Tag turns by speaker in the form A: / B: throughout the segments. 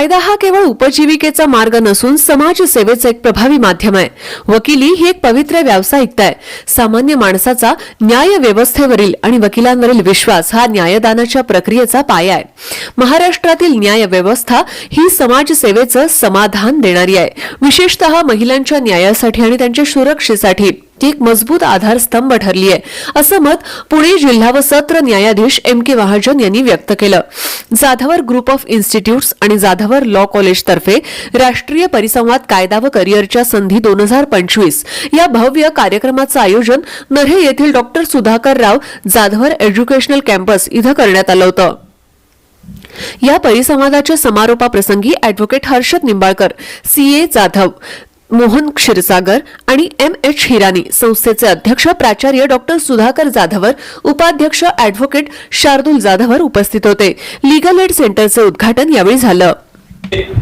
A: कायदा हा केवळ उपजीविकेचा मार्ग नसून समाजसेवेचं एक प्रभावी माध्यम आहे. वकिली ही एक पवित्र व्यावसायिकता आहे. सामान्य माणसाचा न्याय व्यवस्थेवरील आणि वकिलांवरील विश्वास हा न्यायदानाच्या प्रक्रियेचा पाया आहे. महाराष्ट्रातील न्याय व्यवस्था ही समाजसेवेचं समाधान देणारी आहे. विशेषतः महिलांच्या न्यायासाठी आणि त्यांच्या सुरक्षेसाठी ती एक मजबूत आधारस्तंभ ठरली आहे असं मत पुणे जिल्हा व सत्र न्यायाधीश एम के महाजन यांनी व्यक्त केलं. जाधवर ग्रुप ऑफ इन्स्टिट्यूट्स आणि जाधवर लॉ कॉलेज तर्फे राष्ट्रीय परिसंवाद कायदा व करिअरच्या संधी दोन हजार पंचवीस या भव्य कार्यक्रमाचं आयोजन नरे येथील doctor Sudhakar Rao Jadhavar educational campus इथं करण्यात आलं होतं. या परिसंवादाच्या समारोपाप्रसंगी अॅडव्होकेट हर्षद निंबाळकर सीए जाधव मोहन क्षीरसागर आणि एम एच हिरानी संस्थेचे अध्यक्ष प्राचार्य डॉक्टर सुधाकर जाधवर उपाध्यक्ष अॅडव्होकेट शार्दूल जाधवर उपस्थित होते. लीगल एड सेंटरचे उद्घाटन यावेळी झालं.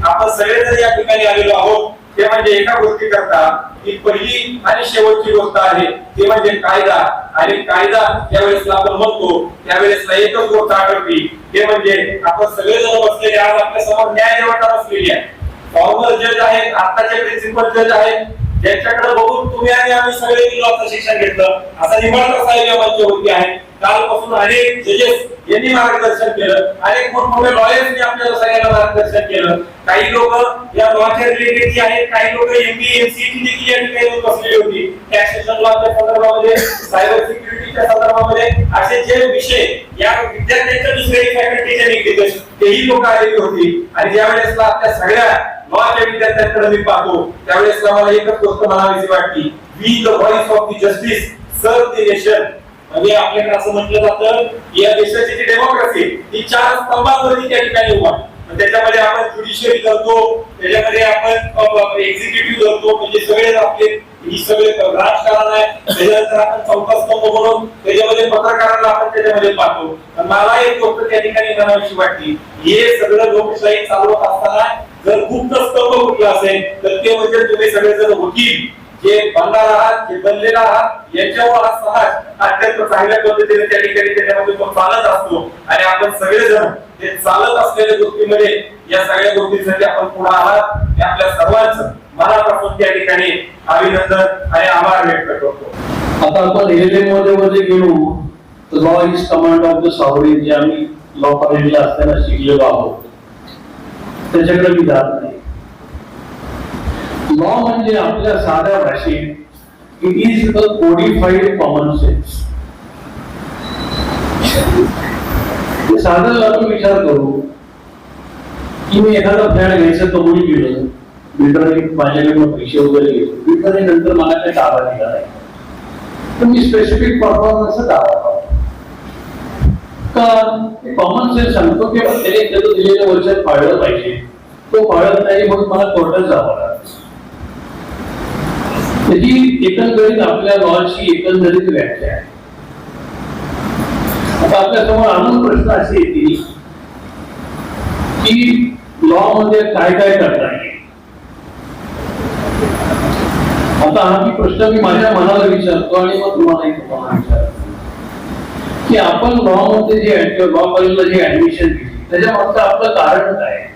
B: आपण सगळेजण या ठिकाणी आलेलो आहोत. ते म्हणजे एका गोष्टी करता ही पहिली आणि शेवटची गोष्ट आहे ते म्हणजे कायदा. आणि कायदा ज्यावेळेस आपण म्हणतो त्यावेळेस एकच गोष्ट आठवली ते म्हणजे आपण सगळेजण बसलेले आज आपल्यासमोर न्याय देवता बसलेली आहे. फॉर्मर जज आहेत आताचे प्रिन्सिपल जज आहेत. ज्यांच्याकडे बघून तुम्ही आणि आम्ही सगळे लॉचं शिक्षण घेतलं. असा निंबाळकर साहेब या मंचवरती आहे. कालपासून अनेक जजेस यांनी मार्गदर्शन केलं. अनेक मोठमोठे लॉयर्सनी आपल्याला सगळ्यांना मार्गदर्शन केलं. काही लोक या लॉच्या रिलेटेडची आहेत काही लोक एमबीएमसी देखील या ठिकाणी बसलेली होती. टॅक्सेशन लॉच्या संदर्भामध्ये सायबर सिक्युरिटीच्या संदर्भामध्ये असे जे विषय या विद्यार्थ्यांच्या दुसऱ्या फॅकल्टीच्या निगडीत तेही लोक आलेली होती. आणि ज्या वेळेस आपल्या सगळ्या लॉच्या विद्यार्थ्यांकडे मी पाहतो. त्यावेळेस आम्हाला एकच गोष्ट म्हणावीशी वाटली. We the voice of the justice serve the nation म्हणजे आपल्याकडे असं म्हटलं जातं की या देशाची जी डेमोक्रेसी ही चार स्तंभांवरती त्या ठिकाणी उभा त्याच्यामध्ये आपण ज्युडिशियरी करतो त्याच्यामध्ये आपण एक्झिक्युटिव्ह करतो म्हणजे सगळे आपले ही सगळे राजकारण आहे. त्याच्यानंतर आपण चौथा स्तंभ म्हणून त्याच्यामध्ये पत्रकारांना आपण त्याच्यामध्ये पाहतो. मला एक गोष्ट त्या ठिकाणी म्हणावीशी वाटली. हे सगळं लोकशाही चालवत असताना जर गुप्त स्तंभ कुठला असेल तर ते म्हणजे तुम्ही सगळेजण वकील जे बनणार आहात जे बनलेला आहात याच्यावर हा समाज अत्यंत चांगल्या पद्धतीने त्या ठिकाणी त्याच्यामध्ये तो चालत असतो. आणि आपण सगळेजण ते चालत असलेल्या गोष्टीमध्ये या सगळ्या गोष्टीसाठी आपण पुढे आहात. हे आपल्या सर्वांचं मनापासून त्या ठिकाणी अभिनंदन आणि आभार व्यक्त करतो.
C: आता आपण एलमध्ये मध्ये गेलो तर law is command of the sovereign जे आम्ही लॉ कॉलेजला असताना शिकलेलो आहोत. त्याच्याकडे मी जात नाही. लॉ म्हणजे आपल्या साध्या भाषेत it is the codified common sense साधं आपण विचार करू. की मी एखादा माझ्याकडनं पैसे वगैरे घेतो नंतर मला काही दावा दिला नाही. तर मी स्पेसिफिक दावा कॉमन सेन्स सांगतो की त्याने त्याचं दिलेलं वर्षात पाळलं पाहिजे. तो पाळत नाही म्हणून मला कोर्टात जावं लागतं. त्याची एकंदरीत आपल्या लॉची एकंदरीत व्याख्या आहे. आता आपल्यासमोर अजून प्रश्न असे येतील की लॉ मध्ये काय काय करता येईल? आता हा प्रश्न मी माझ्या मनाला विचारतो आणि मग तुम्हालाही तुम्हाला विचारतो. की आपण लॉ मध्ये जे लॉ कॉलेजला जे ऍडमिशन घेतली त्याच्या मागचं आपलं कारण काय आहे?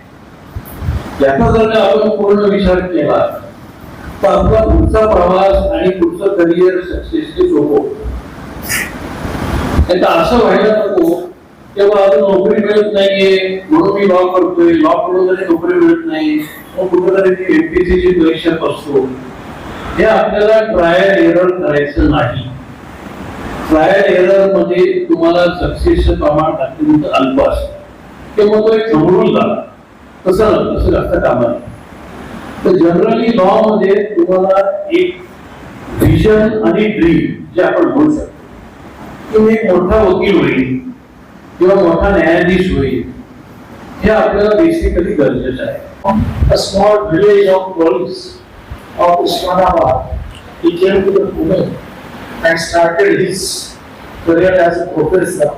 C: याचा जर का आपण पूर्ण विचार केला तर आपला पुढचा प्रवास आणि पुढचं करिअर सक्सेसफुल होतो. नाही असं व्हायला नको तेव्हा अजून नोकरी मिळत नाहीये म्हणून मी लॉ करतोय लॉ करून तरी नोकरी मिळत नाही मग कुठेतरी ती एमपीसी परीक्षा असतो. हे आपल्याला ट्रायल एरर करायचं नाही. ट्रायल एररमध्ये तुम्हाला सक्सेसचं प्रमाण अत्यंत अल्प असतं. तेव्हा तो एक समोरून झाला तसं तसं जास्त कामा तर जनरली लॉ मध्ये तुम्हाला एक व्हिजन आणि ड्रीम जे आपण म्हणू शकतो. की मी एक मोठा वकील होईल किंवा मोठा न्यायाधीश होईल हे आपल्याला बेसिकली गरजेचं आहे.
D: A small village of Golis of Usmanabad. He came to the Pune. And started his career as a professor.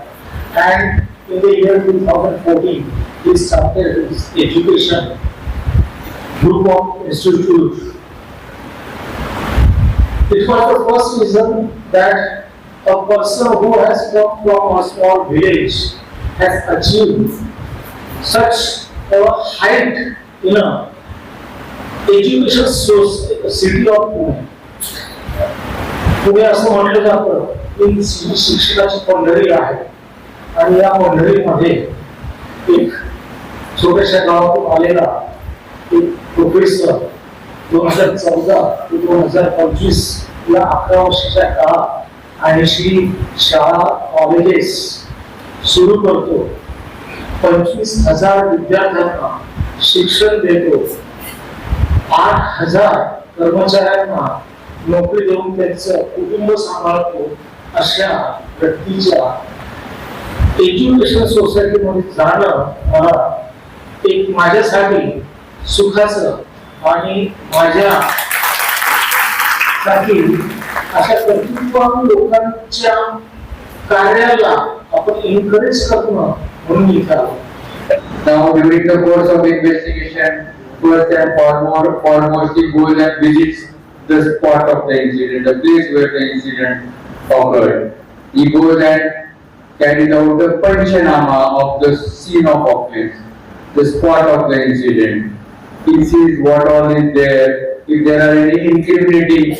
D: And in the year 2014, he started his education group of institute. It was the first reason that a person who has come from a small village has achieved such a height in a education source, city of Pune. पुढे असं म्हटलं जातं की शि- शिक्षणाची पंढरी आहे. आणि या पंढरीमध्ये एक छोट्याशा गावातून आलेला एक प्रोफेसर दोन हजार चौदा ते दोन हजार पंचवीस या अकरा वर्षाच्या काळात ऐंशी शाळा कॉलेजेस सुरू करतो. पंचवीस हजार विद्यार्थ्यांना शिक्षण देतो. आठ हजार कर्मचाऱ्यांना नोकरी देऊन त्यांचं कुटुंब सांभाळतो अशा व्यक्तीच्या एज्युकेशन सोसायटीमध्ये जाणं मला एक माझ्यासाठी सुखाचं आणि माझ्या साठी अशा कर्तृत्वान लोकांच्या कार्याला आपण एनकरेज करणं म्हणून इथं
E: Now during the course of investigation, first and foremost, foremost the goal and visits the spot of the incident, the place where the incident occurred. He goes and carries out the Panchanama of the scene of offense, the spot of the incident. He sees what all is there, if there are any incriminating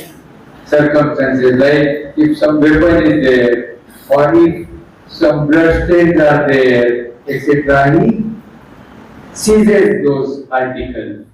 E: circumstances, like if some weapon is there, or if some blood stains are there, etc. He seizes those articles.